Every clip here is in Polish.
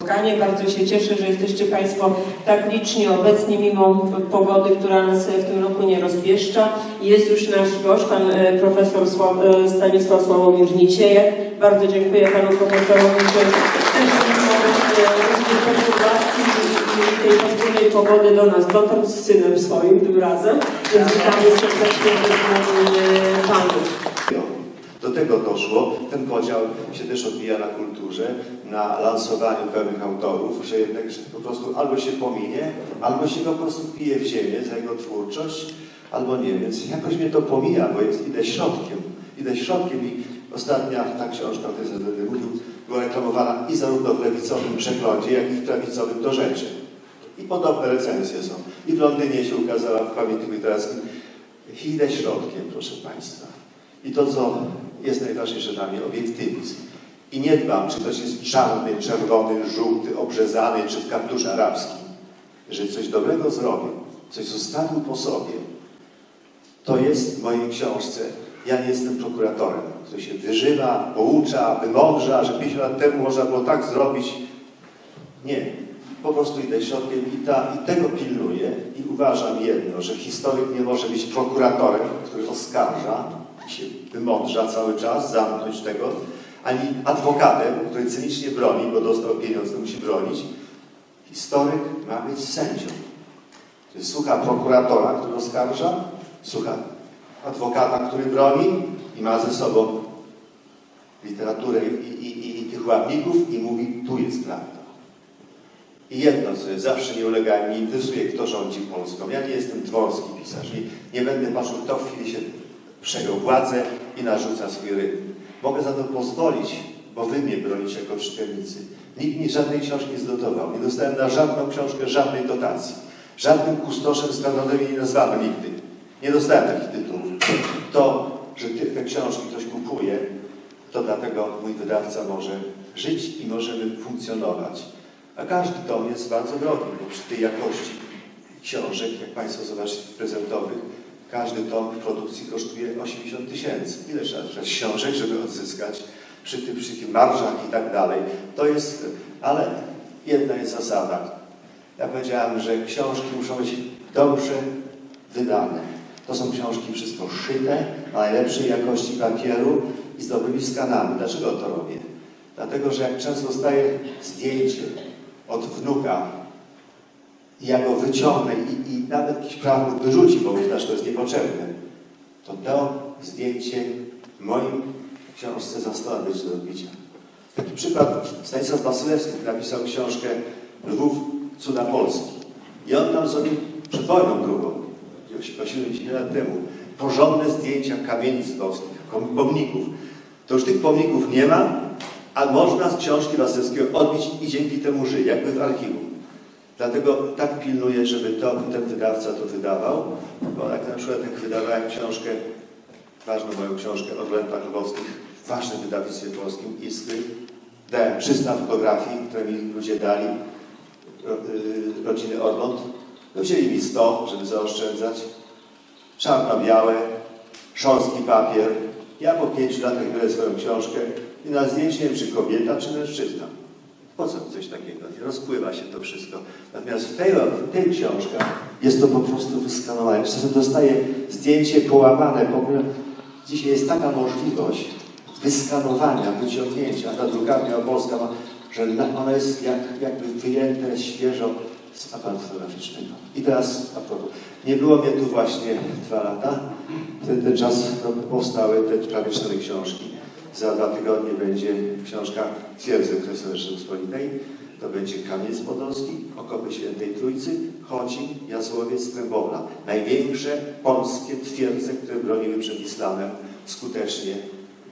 spotkanie. Bardzo się cieszę, że jesteście Państwo tak licznie obecni, mimo pogody, która nas w tym roku nie rozpieszcza. Jest już nasz gość, pan e, profesor e, Stanisław Sławomir Nicieje. Bardzo dziękuję panu profesorowi, że różnych perturbacji i tej podwójnej pogody do nas dotarł z synem swoim tym razem. Więc witamy serdecznie e, panów. Do tego doszło, ten podział się też odbija na kulturze, na lansowaniu pewnych autorów, że jednak że po prostu albo się pominie, albo się go po prostu pije w ziemię za jego twórczość, albo nie, więc jakoś mnie to pomija, bo jest, idę środkiem, idę środkiem i ostatnia ta książka, o której będę mówił, była reklamowana i zarówno w lewicowym przeglądzie, jak i w prawicowym do rzeczy. I podobne recenzje są. I w Londynie się ukazała w pamiętniku literackim. Idę środkiem, proszę Państwa. I to, co jest najważniejsze dla mnie, obiektywizm. I nie dbam, czy ktoś jest czarny, czerwony, żółty, obrzezany, czy w kapturze arabskim. Jeżeli coś dobrego zrobił, coś zostawił po sobie, to jest w mojej książce. Ja nie jestem prokuratorem, który się wyżywa, poucza, wymądrza, że 50 lat temu można było tak zrobić. Nie. Po prostu idę środkiem i, ta, i tego pilnuję i uważam jedno, że historyk nie może być prokuratorem, który oskarża się wymądrza cały czas, zamknąć tego, ani adwokatem, który cynicznie broni, bo dostał pieniądze, musi bronić. Historyk ma być sędzią. Czyli słucha prokuratora, który oskarża, słucha adwokata, który broni i ma ze sobą literaturę i, i, i, i tych ławników i mówi, tu jest prawda. I jedno, co jest, zawsze nie ulega, mnie interesuje, kto rządzi Polską. Ja nie jestem dworski pisarz i nie będę patrzył, kto w chwili się przejął władzę i narzuca swój rytm. Mogę za to pozwolić, bo wy mnie bronicie jako czytelnicy. Nikt mi żadnej książki nie zdotował. Nie dostałem na żadną książkę żadnej dotacji. Żadnym kustoszem skandalowi nie nazwano nigdy. Nie dostałem takich tytułów. To, że te, książki ktoś kupuje, to dlatego mój wydawca może żyć i możemy funkcjonować. A każdy tom jest bardzo drogi, bo przy tej jakości książek, jak Państwo zobaczycie prezentowych, każdy tom w produkcji kosztuje 80 tysięcy. Ile trzeba sprzedać książek, żeby odzyskać przy tym, tych marżach i tak dalej. To jest, ale jedna jest zasada. Ja powiedziałem, że książki muszą być dobrze wydane. To są książki wszystko szyte, na najlepszej jakości papieru i z dobrymi skanami. Dlaczego to robię? Dlatego, że jak często dostaję zdjęcie od wnuka i ja go wyciągnę i, i nawet jakiś prawnik wyrzuci, bo uznasz, że to jest niepotrzebne, to to zdjęcie w moim książce zostało być do odbicia. Taki przykład, Stanisław Wasylewski napisał książkę Lwów, cuda Polski. I on tam sobie przed wojną drugą, 80 lat temu, porządne zdjęcia kamienic lwowskich, pomników. To już tych pomników nie ma, a można z książki Wasylewskiego odbić i dzięki temu żyje, jakby w archiwum. Dlatego tak pilnuję, żeby to, ten wydawca to wydawał, bo jak na przykład jak wydawałem książkę, ważną moją książkę o Lętach Lwowskich w ważnym wydawnictwie polskim, Iskry, dałem 300 fotografii, które mi ludzie dali, y, rodziny Orląt. No wzięli mi 100, żeby zaoszczędzać. Czarno-białe, szorstki papier. Ja po pięciu latach biorę swoją książkę i na zdjęciu nie czy kobieta, czy mężczyzna. Po co coś takiego? Nie rozpływa się to wszystko. Natomiast w tej, w tej książce jest to po prostu wyskanowane. Czasem dostaję zdjęcie połamane. Ogóle dzisiaj jest taka możliwość wyskanowania, wyciągnięcia. Ta drukarnia polska ma, że ono jest jak, jakby wyjęte świeżo z aparatu fotograficznego. I teraz a propos. Nie było mnie tu właśnie dwa lata. Ten, ten czas powstały te prawie cztery książki. Za dwa tygodnie będzie książka Twierdzy Kresowej Rzeczypospolitej. To będzie Kamiec Podolski, Okopy Świętej Trójcy, Chocin, Jazłowiec, Trębowla. Największe polskie twierdze, które broniły przed islamem skutecznie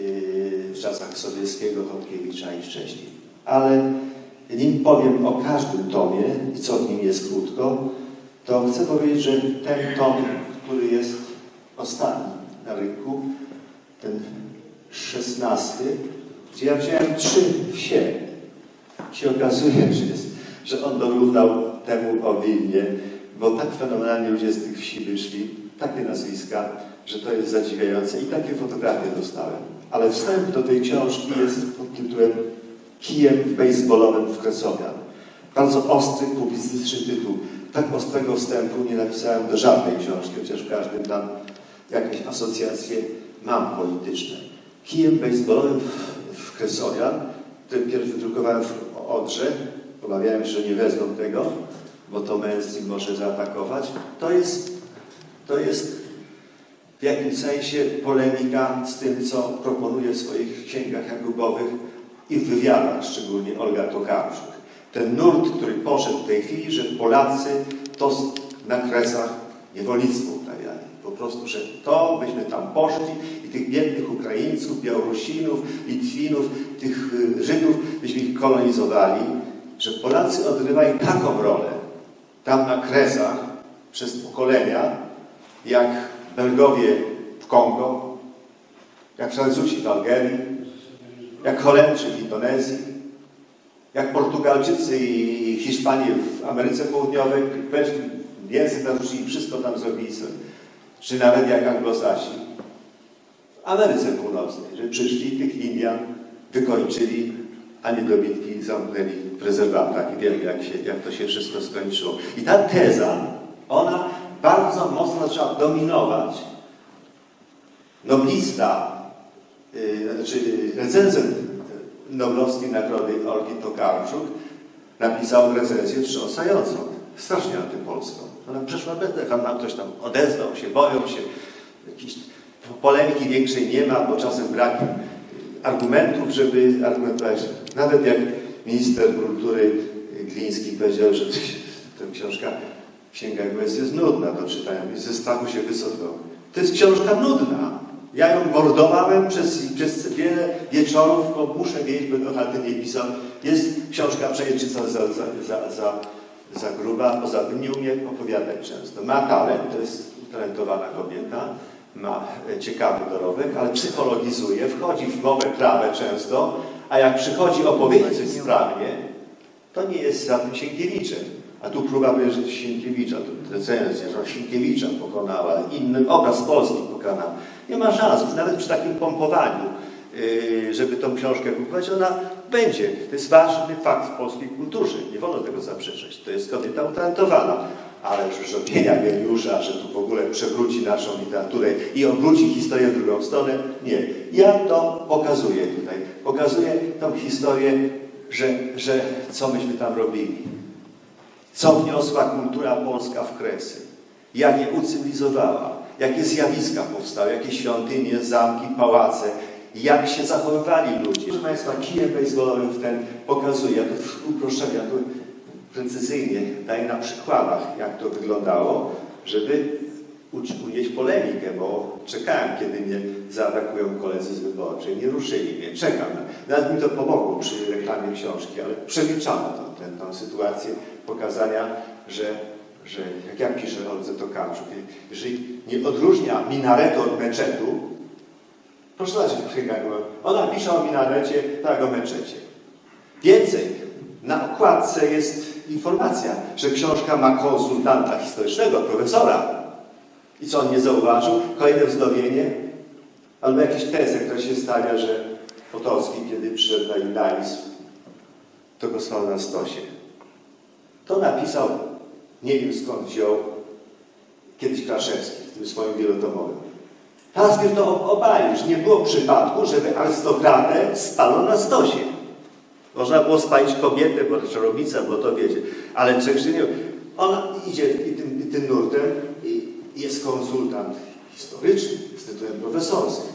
yy, w czasach Sobieskiego, Chodkiewicza i wcześniej. Ale nim powiem o każdym tomie i co w nim jest krótko, to chcę powiedzieć, że ten tom, który jest ostatni na rynku, ten szesnasty, gdzie ja wziąłem trzy wsie, się okazuje, że, jest, że on dorównał temu o Wilnie, bo tak fenomenalnie ludzie z tych wsi wyszli, takie nazwiska, że to jest zadziwiające i takie fotografie dostałem. Ale wstęp do tej książki jest pod tytułem kijem baseballowym w Kresowian. Bardzo ostry, publicystyczny tytuł. Tak ostrego wstępu nie napisałem do żadnej książki, chociaż w każdym tam jakieś asocjacje mam polityczne. Kijem baseballowym w, Kresowian, ten pierwszy drukowałem w Odrze, obawiałem się, że nie wezmą tego, bo to mainstream może zaatakować. To jest, to jest w jakimś sensie polemika z tym, co proponuje w swoich księgach jakubowych i w wywiadach, szczególnie Olga Tokarczuk. Ten nurt, który poszedł w tej chwili, że Polacy to na kresach niewolnictwo prostu, że to byśmy tam poszli i tych biednych Ukraińców, Białorusinów, Litwinów, tych y, Żydów, byśmy ich kolonizowali, że Polacy odgrywali taką rolę tam na kresach przez pokolenia, jak Belgowie w Kongo, jak Francuzi w Algerii, jak Holendrzy w Indonezji, jak Portugalczycy i Hiszpanie w Ameryce Południowej, weszli, język nauczyli, wszystko tam zrobili sobie. Czy nawet jak Anglosasi w Ameryce Północnej, że przyszli tych Indian, wykończyli, a niedobitki zamknęli w rezerwatach i wiemy, jak, się, jak to się wszystko skończyło. I ta teza, ona bardzo mocno zaczęła dominować. Noblista, yy, znaczy recenzent Noblowskiej Nagrody Olgi Tokarczuk napisał recenzję wstrząsającą, strasznie antypolską. Ona przeszła będę, nam ktoś tam odezwał się, boją się, jakiejś polemiki większej nie ma, bo czasem brak argumentów, żeby argumentować. Nawet jak minister kultury Gliński powiedział, że ta książka Księga Głęs jest nudna do czytania ze strachu się wycofał. To jest książka nudna. Ja ją mordowałem przez, przez wiele wieczorów, bo muszę wiedzieć, będę chaty nie pisał. Jest książka przejrzysta za, za, za, za, za gruba, poza tym nie umie opowiadać często. Ma talent, to jest utalentowana kobieta, ma e, ciekawy dorobek, ale psychologizuje, wchodzi w mowę trawę często, a jak przychodzi opowiedzieć coś sprawnie, to nie jest żadnym Sienkiewiczem. A tu próba wyjeżdżać Sienkiewicza, tu recenzja, że Sienkiewicza pokonała, inny obraz Polski pokonał. Nie ma szans, nawet przy takim pompowaniu, yy, żeby tą książkę kupować, ona będzie. To jest ważny fakt w polskiej kulturze, nie wolno tego zaprzeczać. To jest kobieta utalentowana, ale już robienia geniusza, że tu w ogóle przewróci naszą literaturę i obróci historię w drugą stronę, nie. Ja to pokazuję tutaj. Pokazuję tą historię, że, że co myśmy tam robili. Co wniosła kultura polska w Kresy? Jak je ucywilizowała? Jakie zjawiska powstały? Jakie świątynie, zamki, pałace? Jak się zachowywali ludzie? Proszę Państwa, kijem baseballowym w ten pokazuje, ja to w uproszczeniu, ja tu precyzyjnie daję na przykładach, jak to wyglądało, żeby unieść polemikę, bo czekałem, kiedy mnie zaatakują koledzy z wyborczej. Nie ruszyli mnie, czekam. Nawet mi to pomogło przy reklamie książki, ale przemilczano tę, tę sytuację pokazania, że, że jak ja piszę o Oldze Tokarczuk, jeżeli nie odróżnia minaretu od meczetu, proszę zobaczyć, ona pisze o minarecie, tak o meczecie. Więcej, na okładce jest informacja, że książka ma konsultanta historycznego, profesora. I co on nie zauważył? Kolejne wznowienie, albo jakieś tezę, która się stawia, że Potocki, kiedy przyszedł na judaizm, to go stał na stosie. To napisał, nie wiem skąd wziął, kiedyś Kraszewski w tym swoim wielotomowym. Pasbier to obalił, nie było przypadku, żeby arystokratę spalono na stosie. Można było spalić kobietę, bo czarownica, bo to wiecie. Ale Czechrzynio, ona idzie i tym, i tym nurtem i jest konsultant historyczny z tytułem profesorskim.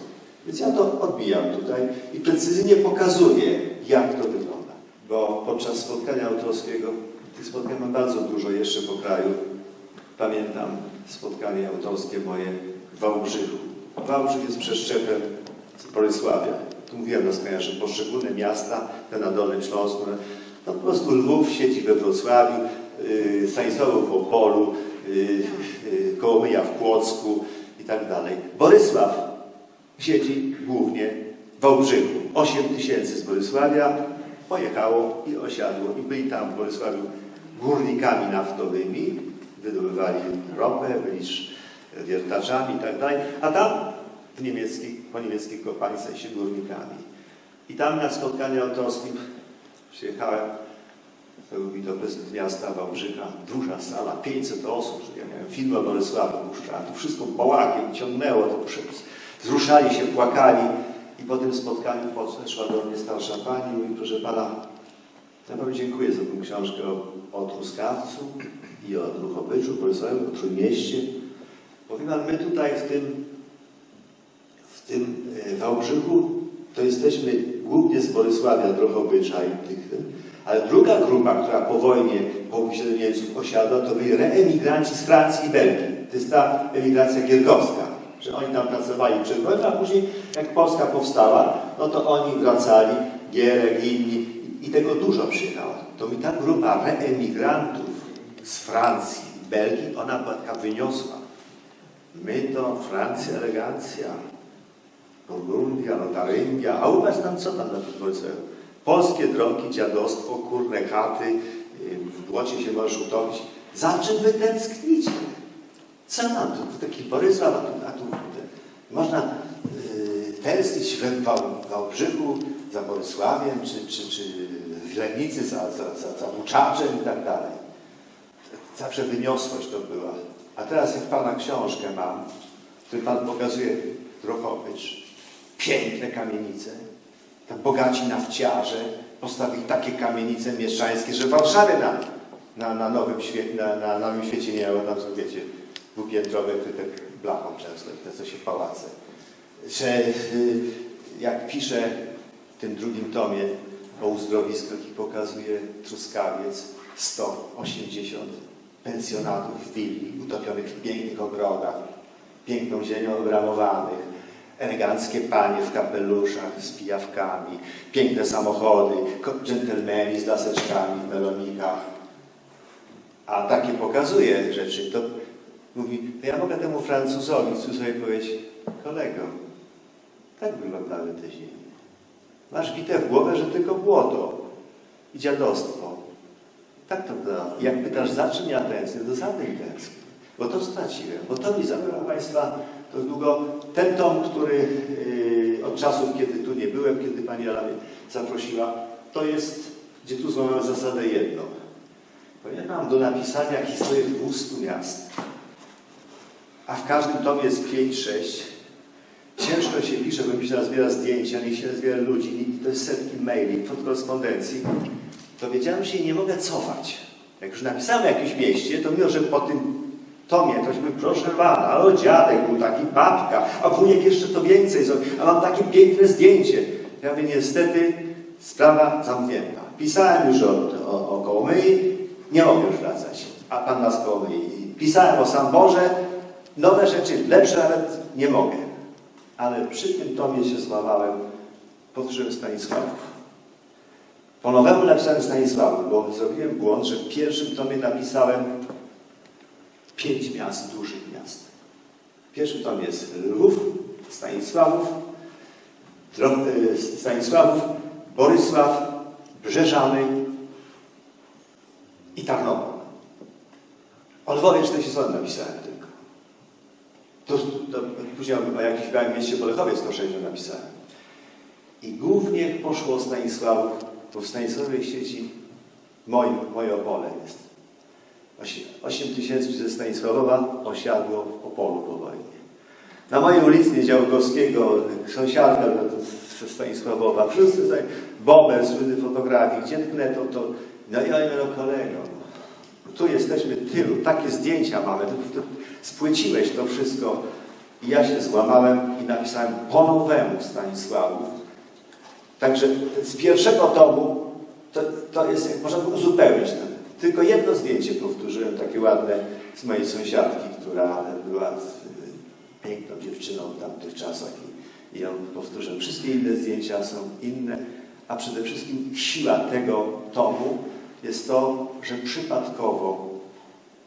Więc ja to odbijam tutaj i precyzyjnie pokazuję, jak to wygląda. Bo podczas spotkania autorskiego, tych spotkań mam bardzo dużo jeszcze po kraju. Pamiętam spotkanie autorskie moje w Wałbrzychu. Wałbrzych jest przeszczepem z Bolesławia. Tu mówiłem na spotkaniach, że poszczególne miasta, te na Dolnym Śląsku, no po prostu Lwów siedzi we Wrocławiu, yy, Stanisław w Opolu, yy, yy, Kołomyja w Płocku i tak dalej. Bolesław siedzi głównie w Wałbrzychu. 8 tysięcy z Bolesławia pojechało i osiadło i byli tam w Bolesławiu górnikami naftowymi, wydobywali ropę, byli wiertaczami i tak dalej, a tam w niemieckich, po niemieckich kopalniach w sensie górnikami. I tam na spotkaniu autorskim Przyjechałem, to był mi to prezydent miasta Wałbrzycha, duża sala, 500 osób, ja miałem film o Bolesławie puszczałem, to wszystko bałakiem ciągnęło, to wzruszali się, płakali i po tym spotkaniu podeszła do mnie starsza pani i mówi, proszę pana, ja panu dziękuję za tę książkę o, o Truskawcu i o Druchobyczu, Bolesławie, o Trójmieście. Pan, my tutaj w tym, w tym e, Wałbrzychu to jesteśmy głównie z Bolesławia, Drohobycza i tych, ale druga grupa, która po wojnie, po usiedleniu Niemców osiadła, to byli reemigranci z Francji i Belgii. To jest ta emigracja gierkowska, że oni tam pracowali przed wojną, a później jak Polska powstała, no to oni wracali, Gierek, inni i tego dużo przyjechało. To mi ta grupa reemigrantów z Francji Belgii, ona wyniosła. My to Francja, elegancja, Burgundia, Lotaryngia, a u was tam co tam na Polsce? Polskie drogi, dziadostwo, kurne chaty, w błocie się możesz utopić. Za czym wy tęsknicie? Co nam tu? To taki Borysław, a tu, a tu można yy, tęsknić Wał- Wałbrzychu za Bolesławiem, czy, czy, czy w Legnicy za, za, za, za Łuczaczem i tak dalej. Zawsze wyniosłość to była. A teraz jak Pana książkę mam, w której Pan pokazuje Drohobycz, piękne kamienice, tam bogaci nafciarze postawili takie kamienice mieszczańskie, że w Warszawie na, na, na, nowym, świecie, na, na nowym świecie nie było, tam są wiecie, dwupiętrowe kryte blachą często, te co się pałace. Że y, jak pisze w tym drugim tomie o uzdrowiskach i pokazuje Truskawiec 180 pensjonatów willi utopionych w pięknych ogrodach, piękną ziemią obramowanych, eleganckie panie w kapeluszach z pijawkami, piękne samochody, dżentelmeni z laseczkami w melonikach. A takie pokazuje rzeczy, to mówi, to ja mogę temu Francuzowi, Francuzowi powiedzieć, kolego, tak wyglądały te ziemie. Masz bite w głowę, że tylko błoto i dziadostwo. Tak to da. Jak pytasz, za czym ja tęsknię, to za tym tęsknię. Bo to straciłem, bo to mi zabrało Państwa to długo. Ten tom, który yy, od czasów, kiedy tu nie byłem, kiedy Pani Ala mnie zaprosiła, to jest, gdzie tu złamałem zasadę jedną. Mam do napisania historię 200 miast. A w każdym tomie jest 5-6. Ciężko się pisze, bo mi się zbiera zdjęcia, nie się zbiera ludzi, to jest setki maili, korespondencji. To wiedziałem, że się nie mogę cofać. Jak już napisałem w jakimś mieście, to mimo, że po tym tomie ktoś mówi, proszę pana, ale dziadek był taki, babka, a wujek jeszcze to więcej a mam takie piękne zdjęcie. Ja mówię, niestety sprawa zamknięta. Pisałem już o, o, o Kołomyi, nie mogę już wracać, a pan nas Kołomyi. Pisałem o Samborze, nowe rzeczy, lepsze nawet nie mogę. Ale przy tym tomie się złamałem, powtórzyłem Stanisławów. Po nowemu napisałem Stanisławów, bo zrobiłem błąd, że w pierwszym tomie napisałem pięć miast, dużych miast. W pierwszym tomie jest Lwów, Stanisławów, y, Stanisławów, Borysław, Brzeżany i Tarnopol. O Lwowie 40 napisałem tylko. To, to później o jakimś małym mieście Bolechowie 160 napisałem. I głównie poszło Stanisławów, bo w Stanisławie sieci moim, moje Opole jest. 8 tysięcy ze Stanisławowa osiadło w Opolu po wojnie. Na mojej ulicy Działkowskiego, sąsiadka no ze Stanisławowa, wszyscy tutaj, Bober, słynny fotografii, gdzie tknę to, to, no i oni no kolego, tu jesteśmy tylu, takie zdjęcia mamy, to, to spłyciłeś to wszystko. I ja się złamałem i napisałem po nowemu Stanisławów. Także z pierwszego tomu to, to jest, jak można było uzupełnić. ten. Tylko jedno zdjęcie powtórzyłem, takie ładne, z mojej sąsiadki, która była y, piękną dziewczyną w tamtych czasach i, i ją powtórzyłem. Wszystkie inne zdjęcia są inne, a przede wszystkim siła tego tomu jest to, że przypadkowo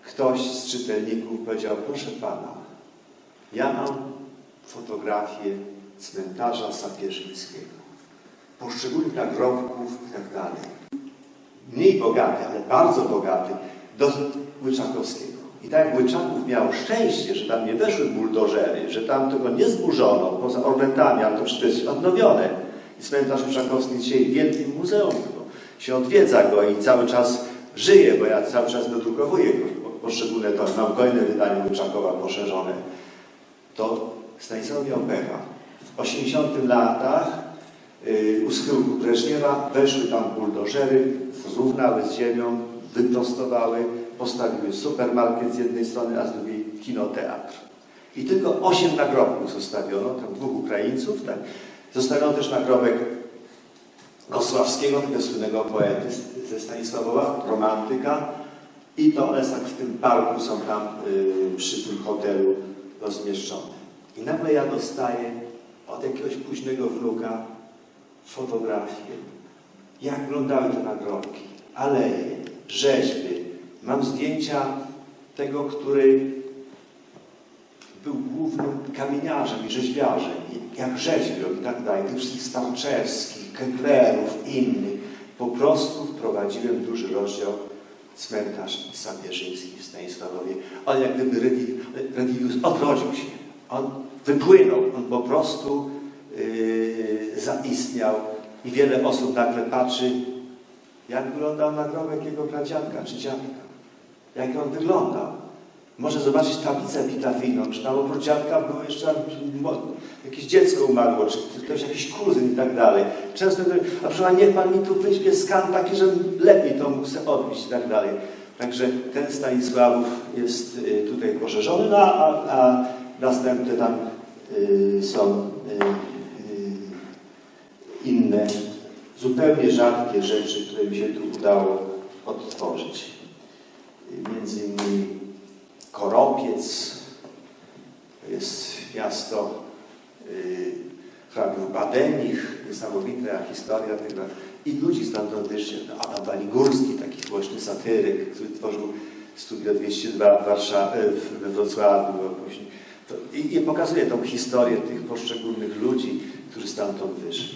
ktoś z czytelników powiedział, proszę pana, ja mam fotografię cmentarza sapieżyńskiego, poszczególnych nagrobków i tak dalej. Mniej bogaty, ale bardzo bogaty, do Łyczakowskiego. I tak jak Łyczaków miał szczęście, że tam nie weszły buldożery, że tam tego nie zburzono, poza ornamentami, ale to wszystko jest odnowione. I cmentarz Łyczakowski dzisiaj wielkim muzeum. się odwiedza go i cały czas żyje, bo ja cały czas dodrukowuję po- poszczególne to, mam kolejne wydanie Łyczakowa poszerzone, to Stanisław miał pecha. W 80 latach u schyłku Breżniewa weszły tam buldożery, zrównały z ziemią, wyprostowały, postawiły supermarket z jednej strony, a z drugiej kinoteatr. I tylko osiem nagrobków zostawiono, tam dwóch Ukraińców, tak. Zostawiono też nagrobek Gosławskiego, tego słynnego poety ze Stanisławowa, romantyka. I to one tak w tym parku są tam y, przy tym hotelu rozmieszczone. I nagle ja dostaję od jakiegoś późnego wnuka fotografię. Jak wyglądały te nagrobki, aleje, rzeźby. Mam zdjęcia tego, który był głównym kamieniarzem i rzeźbiarzem, jak rzeźbią i tak dalej, tych wszystkich Starczewskich, Keglerów, innych. Po prostu wprowadziłem duży rozdział cmentarz Sabierzyński w Stanisławowie. On jak gdyby Redi- Redigius odrodził się. On wypłynął, on po prostu yy, zaistniał i wiele osób nagle patrzy, jak wyglądał nagrobek jego pradziadka czy dziadka. Jak on wyglądał. Może zobaczyć tablicę epitafijną, czy tam oprócz dziadka było jeszcze jakieś dziecko umarło, czy ktoś jakiś kuzyn i tak dalej. Często mówię, a pana, niech pan mi tu wyśpie skan taki, żebym lepiej to mógł sobie odbić i tak dalej. Także ten Stanisławów jest y, tutaj poszerzony, no, a, a następne tam y, są y, inne, zupełnie rzadkie rzeczy, które mi się tu udało odtworzyć. Y, Między innymi Koropiec, to jest miasto yy, hrabiów Badenich, niesamowita historia tego. I ludzi wyszedł. Adam Waligórski, taki głośny satyryk, który tworzył Studio 202 w Warszawie, we Wrocławiu. później. To, i, I pokazuje tą historię tych poszczególnych ludzi, którzy stamtąd wyszli.